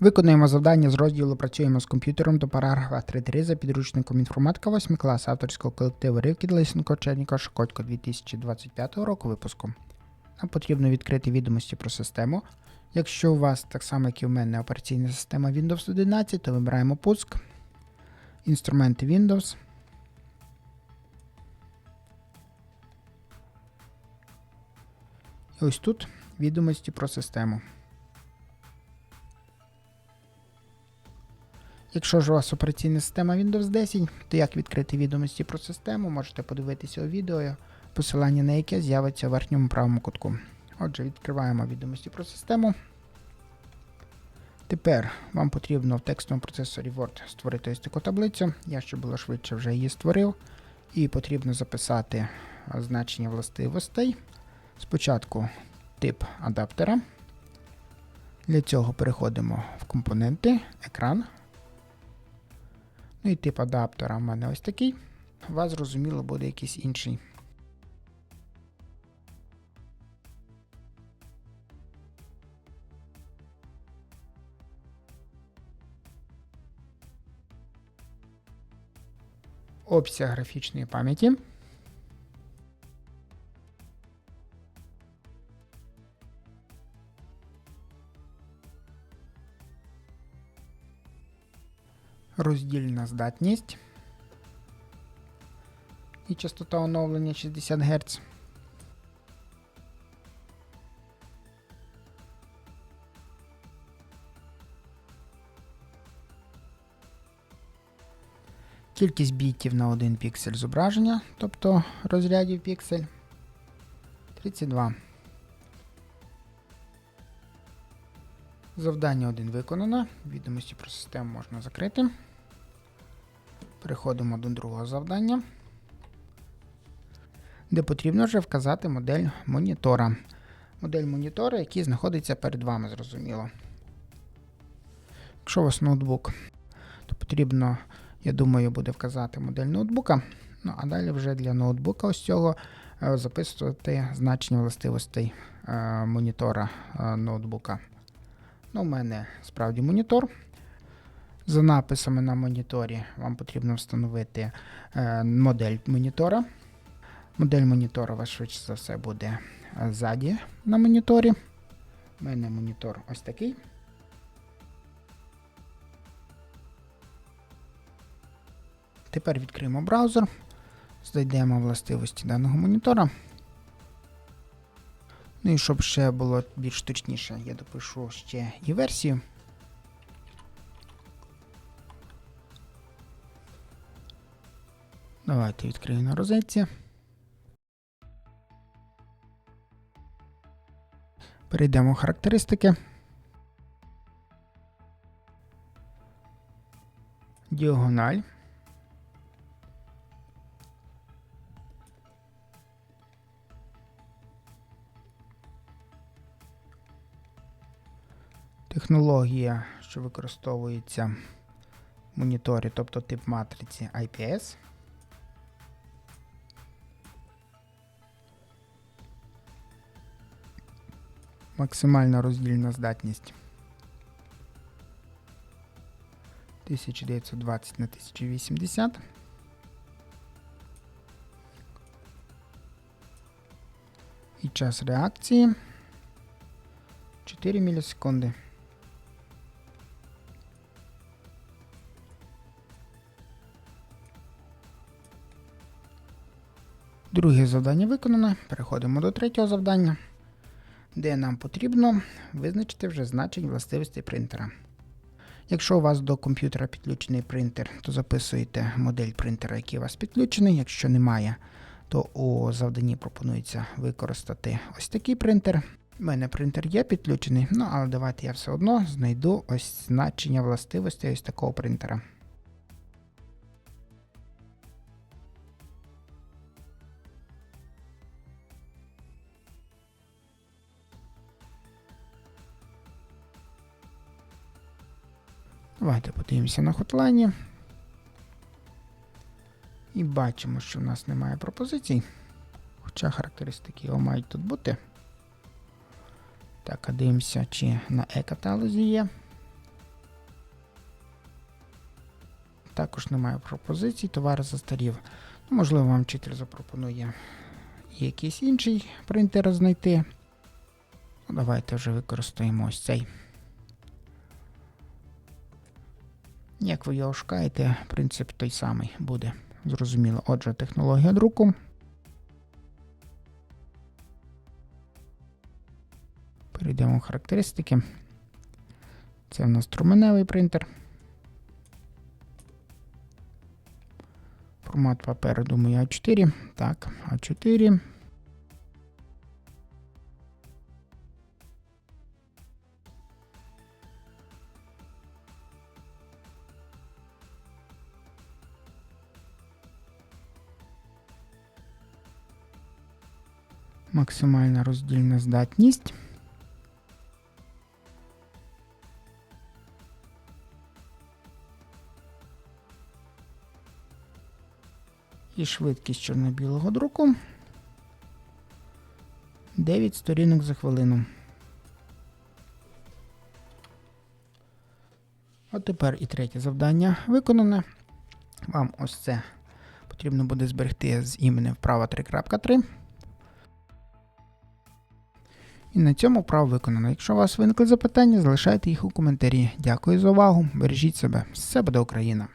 Виконуємо завдання з розділу Працюємо з комп'ютером до параграфа 3.3 за підручником інформатика 8 клас авторського колективу Ривкід Лисенко Черніко Шкодько 2025 року випуску. Нам потрібно відкрити відомості про систему. Якщо у вас так само, як і в мене, операційна система Windows 11, то вибираємо пуск, інструменти Windows. І ось тут відомості про систему. Якщо ж у вас операційна система Windows 10, то як відкрити відомості про систему, можете подивитися у відео, посилання на яке з'явиться в верхньому правому кутку. Отже, відкриваємо відомості про систему. Тепер вам потрібно в текстовому процесорі Word створити ось таку таблицю. Я, щоб було швидше, вже її створив. І потрібно записати значення властивостей. Спочатку тип адаптера. Для цього переходимо в компоненти, екран. Ну і тип адаптера в мене ось такий. У вас, зрозуміло, буде якийсь інший. Обсяг графічної пам'яті. Роздільна здатність і частота оновлення 60 Гц. Кількість бітів на 1 піксель зображення, тобто розрядів піксель 32. Завдання 1 виконано. Відомості про систему можна закрити. Переходимо до другого завдання, де потрібно вже вказати модель монітора. Модель монітора, який знаходиться перед вами, зрозуміло. Якщо у вас ноутбук, то потрібно, я думаю, буде вказати модель ноутбука. Ну, а далі вже для ноутбука ось цього е, записувати значення властивостей е, монітора е, ноутбука. Ну, у мене справді монітор. За написами на моніторі вам потрібно встановити е, модель монітора. Модель монітора вас швидше за все буде ззаді на моніторі. У мене монітор ось такий. Тепер відкриємо браузер, знайдемо властивості даного монітора. Ну і щоб ще було більш точніше, я допишу ще і версію. Давайте відкрию на розетці. Перейдемо в характеристики. Діагональ. Технологія, що використовується в моніторі, тобто тип матриці IPS. Максимальна роздільна здатність 1920 на 1080. І час реакції 4 мілісекунди. Друге завдання виконано. Переходимо до третього завдання, де нам потрібно визначити вже значень властивостей принтера. Якщо у вас до комп'ютера підключений принтер, то записуєте модель принтера, який у вас підключений. Якщо немає, то у завданні пропонується використати ось такий принтер. У мене принтер є підключений, ну але давайте я все одно знайду ось значення властивостей ось такого принтера. Давайте подивимося на хотлайні. І бачимо, що в нас немає пропозицій. Хоча характеристики його мають тут бути. Так, а дивимося, чи на е-каталозі є. Також немає пропозицій, товар застарів. Ну, Можливо, вам вчитель запропонує якийсь інший принтер знайти. Ну, Давайте вже використаємо ось цей. Як ви його шукаєте, принцип той самий буде. Зрозуміло. Отже, технологія друку. Перейдемо в характеристики. Це в нас струменевий принтер. Формат паперу, думаю, А4. Так, А4. Максимальна роздільна здатність. І швидкість чорно-білого друку. 9 сторінок за хвилину. От тепер і третє завдання виконане. Вам ось це потрібно буде зберегти з іменем вправа 3.3. І на цьому право виконано. Якщо у вас виникли запитання, залишайте їх у коментарі. Дякую за увагу. Бережіть себе. Все буде Україна!